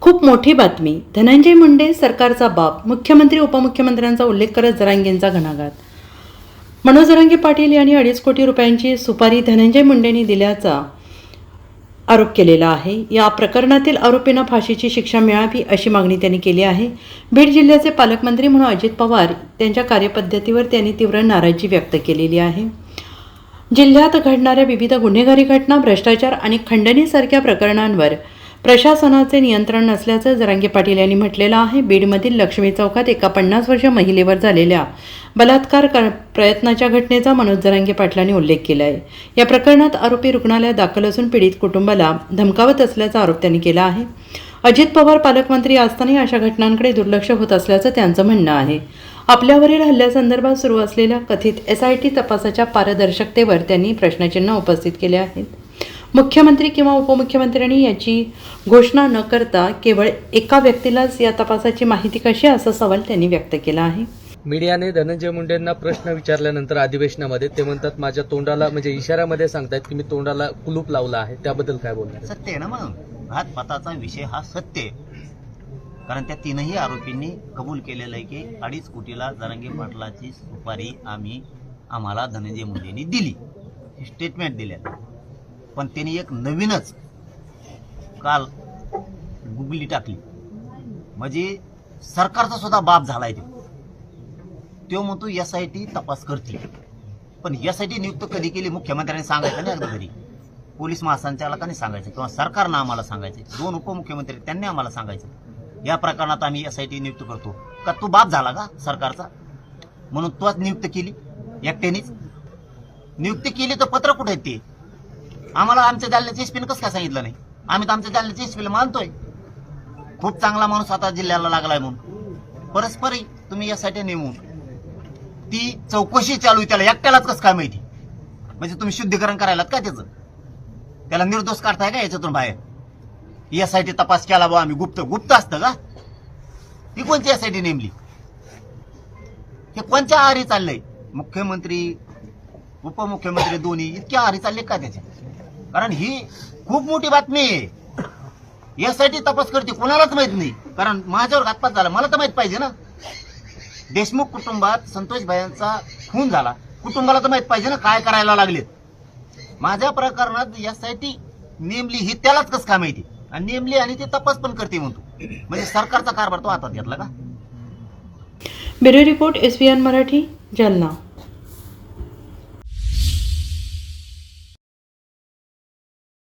खूप मोठी बातमी. धनंजय मुंडे सरकारचा बाप मुख्यमंत्री उपमुख्यमंत्र्यांचा उल्लेख करत जरांगेंचा घणाघात. मनोज जरांगे पाटील यांनी अडीच कोटी रुपयांची सुपारी धनंजय मुंडेंनी दिल्याचा आरोप केलेला आहे. या प्रकरणातील आरोपींना फाशीची शिक्षा मिळावी अशी मागणी त्यांनी केली आहे. बीड जिल्ह्याचे पालकमंत्री म्हणून अजित पवार त्यांच्या कार्यपद्धतीवर त्यांनी तीव्र नाराजी व्यक्त केलेली आहे. जिल्ह्यात घडणाऱ्या विविध गुन्हेगारी घटना भ्रष्टाचार आणि खंडणीसारख्या प्रकरणांवर प्रशासनाचे नियंत्रण नसल्याचं जरांगे पाटील यांनी म्हटलेलं आहे. बीडमधील लक्ष्मी चौकात एका पन्नास वर्ष महिलेवर झालेल्या बलात्कार कर प्रयत्नाच्या घटनेचा मनोज जरांगे पाटलांनी उल्लेख केला आहे या प्रकरणात आरोपी रुग्णालयात दाखल असून पीडित कुटुंबाला धमकावत असल्याचा आरोप त्यांनी केला आहे. अजित पवार पालकमंत्री असतानाही अशा घटनांकडे दुर्लक्ष होत असल्याचं त्यांचं म्हणणं आहे. आपल्यावरील हल्ल्यासंदर्भात सुरू असलेल्या कथित एस आय टी तपासाच्या पारदर्शकतेवर त्यांनी प्रश्नचिन्ह उपस्थित केले आहेत. मुख्यमंत्री किंवा उपमुख्यमंत्र्यांनी याची घोषणा न करता केवळ एका व्यक्तीलाच या तपासाची माहिती कशी असा सवाल त्यांनी व्यक्त केला आहे. मीडियाने धनंजय मुंडेंना प्रश्न विचारल्यानंतर अधिवेशनामध्ये ते म्हणतात माझ्या तोंडाला म्हणजे इशाऱ्यामध्ये सांगतायत की मी तोंडाला कुलूप लावला आहे. त्याबद्दल काय बोलणार? सत्य आहे ना मग. घातपाताचा विषय हा सत्य आहे. कारण त्या तीनही आरोपींनी कबूल केलेलं आहे की अडीच कोटीला जरांगे पाटलाची सुपारी आम्ही आम्हाला धनंजय मुंडेंनी दिली. ही स्टेटमेंट दिल्या पण त्यांनी एक नवीनच काल गुगली टाकली. म्हणजे सरकारचा सुद्धा बाप झालाय तो. तो म्हणतो एस आय टी तपास करतील. पण एस आय टी नियुक्त कधी केली मुख्यमंत्र्यांनी सांगायचं ना अगदी घरी पोलीस महासंचालकांनी सांगायचं किंवा सरकारनं आम्हाला सांगायचं. दोन उपमुख्यमंत्री त्यांनी आम्हाला सांगायचं. या प्रकरणात आम्ही एस आय टी नियुक्त करतो. का तो बाप झाला का सरकारचा? म्हणून तोच नियुक्त केली एकट्यानेच. नियुक्ती केली तर पत्र कुठे आहेत ते? आम्हाला आमच्या जालन्याच्या एसपीनं कसं काय सांगितलं नाही? आम्ही तर आमच्या जालन्याच्या एसपीला मानतोय. खूप चांगला माणूस आता जिल्ह्याला लागलाय म्हणून. परस्परही तुम्ही यासाठी नेमून ती चौकशी चालू आहे त्याला एकट्यालाच कसं काय माहिती? म्हणजे तुम्ही शुद्धीकरण करायलात का त्याचं? त्याला निर्दोष काढताय का याच्यातून बाहेर? यासाठी तपास केला बा आम्ही. गुप्त गुप्त असतं का? ती कोणती यासाठी नेमली? हे कोणत्या आहारी चाललंय? मुख्यमंत्री उपमुख्यमंत्री दोन्ही इतक्या आहारी चालले का त्याच्या कारण ही खूप मोठी बातमी आहे. यासाठी तपास करते कोणालाच माहीत नाही. कारण माझ्यावर घातपात झाला मला तर माहीत पाहिजे ना. देशमुख कुटुंबात संतोष भायांचा खून झाला. कुटुंबाला तर माहीत पाहिजे ना काय करायला लागलेत. माझ्या प्रकरणात यासाठी नेमली ही त्यालाच कस काम माहिती? आणि नेमली आणि ते तपास पण करते म्हणतो. म्हणजे सरकारचा कारभार तो हातात घेतला का? Bureau report S Marathi Jalna.